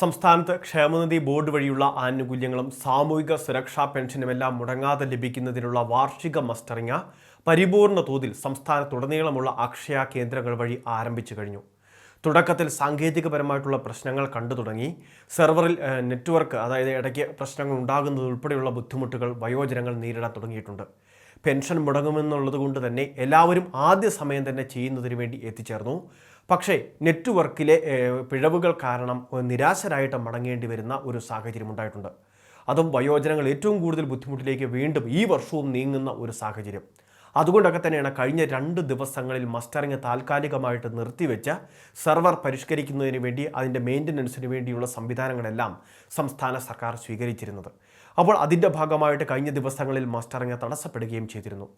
സംസ്ഥാനത്ത് ക്ഷേമനിധി ബോർഡ് വഴിയുള്ള ആനുകൂല്യങ്ങളും സാമൂഹിക സുരക്ഷാ പെൻഷനുമെല്ലാം മുടങ്ങാതെ ലഭിക്കുന്നതിനുള്ള വാർഷിക മസ്റ്ററിംഗ് പരിപൂർണ തോതിൽ സംസ്ഥാനത്തുടനീളമുള്ള അക്ഷയ കേന്ദ്രങ്ങൾ വഴി ആരംഭിച്ചു കഴിഞ്ഞു. തുടക്കത്തിൽ സാങ്കേതികപരമായിട്ടുള്ള പ്രശ്നങ്ങൾ കണ്ടു തുടങ്ങി. സെർവറിൽ നെറ്റ്വർക്ക് അതായത് ഇടയ്ക്ക് പ്രശ്നങ്ങൾ ഉണ്ടാകുന്നത് ഉൾപ്പെടെയുള്ള ബുദ്ധിമുട്ടുകൾ വയോജനങ്ങൾ നേരിടാൻ തുടങ്ങിയിട്ടുണ്ട്. പെൻഷൻ മുടങ്ങുമെന്നുള്ളത് കൊണ്ട് തന്നെ എല്ലാവരും ആദ്യ സമയം തന്നെ ചെയ്യുന്നതിന് വേണ്ടി എത്തിച്ചേർന്നു. പക്ഷേ നെറ്റ്വർക്കിലെ പിഴവുകൾ കാരണം നിരാശരായിട്ട് മടങ്ങേണ്ടി വരുന്ന ഒരു സാഹചര്യം ഉണ്ടായിട്ടുണ്ട്. അതും വയോജനങ്ങൾ ഏറ്റവും കൂടുതൽ ബുദ്ധിമുട്ടിലേക്ക് വീണ്ടും ഈ വർഷവും നീങ്ങുന്ന ഒരു സാഹചര്യം. അതുകൊണ്ടൊക്കെ തന്നെയാണ് കഴിഞ്ഞ രണ്ട് ദിവസങ്ങളിൽ മസ്റ്ററിങ് താൽക്കാലികമായിട്ട് നിർത്തിവെച്ച സെർവർ പരിഷ്കരിക്കുന്നതിന് വേണ്ടി അതിന്റെ മെയിന്റനൻസിന് വേണ്ടിയുള്ള സംവിധാനങ്ങളെല്ലാം സംസ്ഥാന സർക്കാർ സ്വീകരിച്ചിരുന്നത്. അപ്പോൾ അതിന്റെ ഭാഗമായിട്ട് കഴിഞ്ഞ ദിവസങ്ങളിൽ മസ്റ്ററിങ് തടസ്സപ്പെടുകയും ചെയ്തിരുന്നു.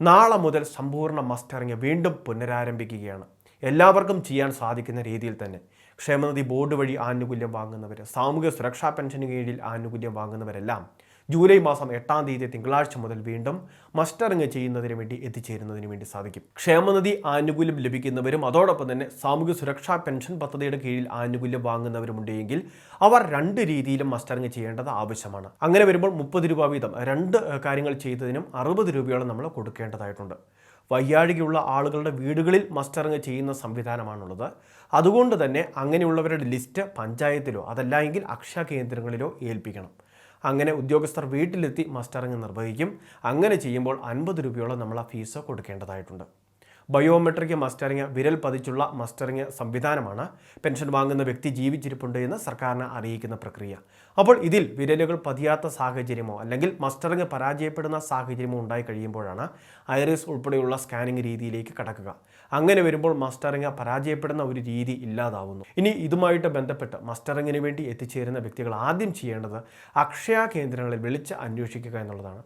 നാളെ മുതൽ സമ്പൂർണ മസ്റ്ററിങ് വീണ്ടും പുനരാരംഭിക്കുകയാണ്. എല്ലാവർക്കും ചെയ്യാൻ സാധിക്കുന്ന രീതിയിൽ തന്നെ. ക്ഷേമനിധി ബോർഡ് വഴി ആനുകൂല്യം വാങ്ങുന്നവർ സാമൂഹ്യ സുരക്ഷാ പെൻഷന് കീഴിൽ ആനുകൂല്യം വാങ്ങുന്നവരെല്ലാം ജൂലൈ മാസം എട്ടാം തീയതി തിങ്കളാഴ്ച മുതൽ വീണ്ടും മസ്റ്ററിങ് ചെയ്യുന്നതിന് വേണ്ടി എത്തിച്ചേരുന്നതിന് വേണ്ടി സാധിക്കും. ക്ഷേമനിധി ആനുകൂല്യം ലഭിക്കുന്നവരും അതോടൊപ്പം തന്നെ സാമൂഹ്യ സുരക്ഷാ പെൻഷൻ പദ്ധതിയുടെ കീഴിൽ ആനുകൂല്യം വാങ്ങുന്നവരുമുണ്ടെങ്കിൽ അവർ രണ്ട് രീതിയിലും മസ്റ്ററിങ് ചെയ്യേണ്ടത് ആവശ്യമാണ്. അങ്ങനെ വരുമ്പോൾ മുപ്പത് രൂപ വീതം രണ്ട് കാര്യങ്ങൾ ചെയ്തതിനും അറുപത് രൂപയോളം നമ്മൾ കൊടുക്കേണ്ടതായിട്ടുണ്ട്. വയ്യാഴികയുള്ള ആളുകളുടെ വീടുകളിൽ മസ്റ്ററിങ് ചെയ്യുന്ന സംവിധാനമാണുള്ളത്. അതുകൊണ്ട് തന്നെ അങ്ങനെയുള്ളവരുടെ ലിസ്റ്റ് പഞ്ചായത്തിലോ അതല്ല എങ്കിൽ അക്ഷയ കേന്ദ്രങ്ങളിലോ ഏൽപ്പിക്കണം. അങ്ങനെ ഉദ്യോഗസ്ഥർ വീട്ടിലെത്തി മസ്റ്ററിങ് നിർവഹിക്കും. അങ്ങനെ ചെയ്യുമ്പോൾ അൻപത് രൂപയോളം നമ്മൾ ആ ഫീസ് കൊടുക്കേണ്ടതായിട്ടുണ്ട്. ബയോമെട്രിക് മസ്റ്ററിങ് വിരൽ പതിച്ചുള്ള മസ്റ്ററിങ് സംവിധാനമാണ് പെൻഷൻ വാങ്ങുന്ന വ്യക്തി ജീവിച്ചിരിപ്പുണ്ട് എന്ന് സർക്കാരിനെ അറിയിക്കുന്ന പ്രക്രിയ. അപ്പോൾ ഇതിൽ വിരലുകൾ പതിയാത്ത സാഹചര്യമോ അല്ലെങ്കിൽ മസ്റ്ററിങ് പരാജയപ്പെടുന്ന സാഹചര്യമോ ഉണ്ടായി കഴിയുമ്പോഴാണ് ഐറിസ് ഉൾപ്പെടെയുള്ള സ്കാനിങ് രീതിയിലേക്ക് കടക്കുക. അങ്ങനെ വരുമ്പോൾ മസ്റ്ററിങ് പരാജയപ്പെടുന്ന ഒരു രീതി ഇല്ലാതാവുന്നു. ഇനി ഇതുമായിട്ട് ബന്ധപ്പെട്ട് മസ്റ്ററിങ്ങിന് വേണ്ടി എത്തിച്ചേരുന്ന വ്യക്തികൾ ആദ്യം ചെയ്യേണ്ടത് അക്ഷയ കേന്ദ്രങ്ങളിൽ വിളിച്ച് അന്വേഷിക്കുക എന്നുള്ളതാണ്.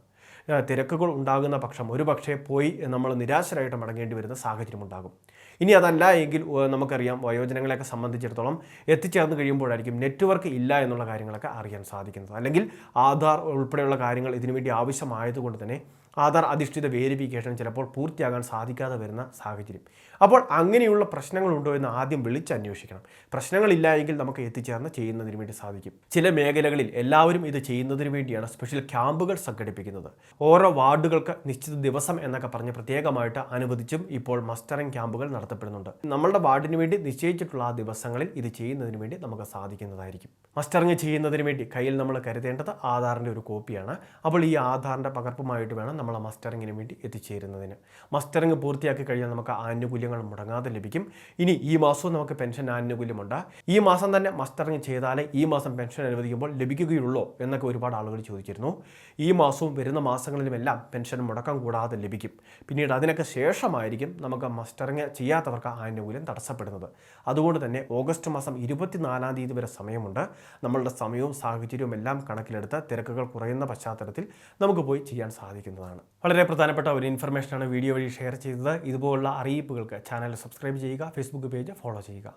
തിരക്കുകൾ ഉണ്ടാകുന്ന പക്ഷം ഒരു പക്ഷേ പോയി നമ്മൾ നിരാശരായിട്ട് മടങ്ങേണ്ടി വരുന്ന സാഹചര്യം ഉണ്ടാകും. ഇനി അതല്ല എങ്കിൽ നമുക്കറിയാം വയോജനങ്ങളെയൊക്കെ സംബന്ധിച്ചിടത്തോളം എത്തിച്ചേർന്ന് കഴിയുമ്പോഴായിരിക്കും നെറ്റ്വർക്ക് ഇല്ല എന്നുള്ള കാര്യങ്ങളൊക്കെ അറിയാൻ സാധിക്കുന്നത്. അല്ലെങ്കിൽ ആധാർ ഉൾപ്പെടെയുള്ള കാര്യങ്ങൾ ഇതിനുവേണ്ടി ആവശ്യമായതുകൊണ്ട് തന്നെ ആധാർ അധിഷ്ഠിത വേരിഫിക്കേഷൻ ചിലപ്പോൾ പൂർത്തിയാകാൻ സാധിക്കാതെ വരുന്ന സാഹചര്യം. അപ്പോൾ അങ്ങനെയുള്ള പ്രശ്നങ്ങളുണ്ടോ എന്ന് ആദ്യം വിളിച്ചന്വേഷിക്കണം. പ്രശ്നങ്ങളില്ല എങ്കിൽ നമുക്ക് എത്തിച്ചേർന്ന് ചെയ്യുന്നതിന് വേണ്ടി സാധിക്കും. ചില മേഖലകളിൽ എല്ലാവരും ഇത് ചെയ്യുന്നതിന് വേണ്ടിയാണ് സ്പെഷ്യൽ ക്യാമ്പുകൾ സംഘടിപ്പിക്കുന്നത്. ഓരോ വാർഡുകൾക്ക് നിശ്ചിത ദിവസം എന്നൊക്കെ പറഞ്ഞ് പ്രത്യേകമായിട്ട് അനുവദിച്ചും ഇപ്പോൾ മസ്റ്ററിംഗ് ക്യാമ്പുകൾ നടത്തപ്പെടുന്നുണ്ട്. നമ്മളുടെ വാർഡിന് വേണ്ടി നിശ്ചയിച്ചിട്ടുള്ള ആ ദിവസങ്ങളിൽ ഇത് ചെയ്യുന്നതിന് വേണ്ടി നമുക്ക് സാധിക്കുന്നതായിരിക്കും. മസ്റ്ററിംഗ് ചെയ്യുന്നതിന് വേണ്ടി കയ്യിൽ നമ്മൾ കരുതേണ്ടത് ആധാറിന്റെ ഒരു കോപ്പിയാണ്. അപ്പോൾ ഈ ആധാറിന്റെ പകർപ്പുമായിട്ട് വേണം നമ്മൾ മസ്റ്ററിങ്ങിന് വേണ്ടി എത്തിച്ചേരുന്നതിന്. മസ്റ്ററിങ് പൂർത്തിയാക്കി കഴിഞ്ഞാൽ നമുക്ക് ആനുകൂല്യങ്ങൾ മുടങ്ങാതെ ലഭിക്കും. ഇനി ഈ മാസവും നമുക്ക് പെൻഷൻ ആനുകൂല്യമുണ്ട്. ഈ മാസം തന്നെ മസ്റ്ററിങ് ചെയ്താലേ ഈ മാസം പെൻഷൻ അനുവദിക്കുമ്പോൾ ലഭിക്കുകയുള്ളൂ എന്നൊക്കെ ഒരുപാട് ആളുകൾ ചോദിച്ചിരുന്നു. ഈ മാസവും വരുന്ന മാസങ്ങളിലുമെല്ലാം പെൻഷൻ മുടക്കം കൂടാതെ ലഭിക്കും. പിന്നീട് അതിനൊക്കെ ശേഷമായിരിക്കും നമുക്ക് മസ്റ്ററിങ് ചെയ്യാത്തവർക്ക് ആനുകൂല്യം തടസ്സപ്പെടുന്നത്. അതുകൊണ്ട് തന്നെ ഓഗസ്റ്റ് മാസം ഇരുപത്തിനാലാം തീയതി വരെ സമയമുണ്ട്. നമ്മളുടെ സമയവും സാഹചര്യവും എല്ലാം കണക്കിലെടുത്ത് തിരക്കുകൾ കുറയുന്ന പശ്ചാത്തലത്തിൽ നമുക്ക് പോയി ചെയ്യാൻ സാധിക്കുന്നതാണ്. വളരെ പ്രധാനപ്പെട്ട ഒരു ഇൻഫർമേഷനാണ് വീഡിയോ വഴി ഷെയർ ചെയ്തത്. ഇതുപോലുള്ള അറിയിപ്പുകൾക്ക് ചാനൽ സബ്സ്ക്രൈബ് ചെയ്യുക ഫേസ്ബുക്ക് പേജ് ഫോളോ ചെയ്യുക.